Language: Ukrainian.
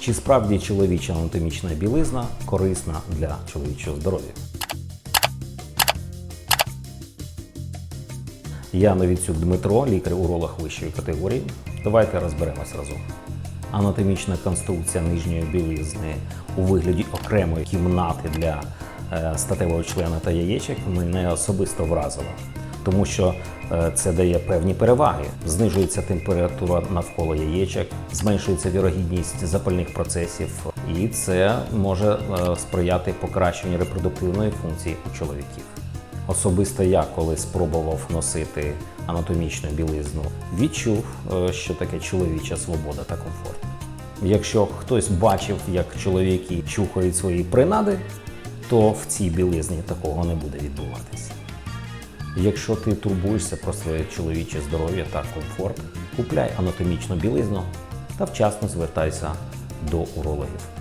Чи справді чоловіча анатомічна білизна корисна для чоловічого здоров'я? Я Новіцюк Дмитро, лікар-уролог вищої категорії. Давайте розберемось разом. Анатомічна конструкція нижньої білизни у вигляді окремої кімнати для е, статевого члена та яєчок мене особисто вразила, тому що е, це дає певні переваги. Знижується температура навколо яєчок, зменшується вірогідність запальних процесів, і це може е, сприяти покращенню репродуктивної функції у чоловіків. Особисто я, коли спробував носити анатомічну білизну, відчув, е, що таке чоловіча свобода та комфорт. Якщо хтось бачив, як чоловіки чухають свої принади, то в цій білизні такого не буде відбуватися. Якщо ти турбуєшся про своє чоловіче здоров'я та комфорт, купляй анатомічну білизну та вчасно звертайся до урологів.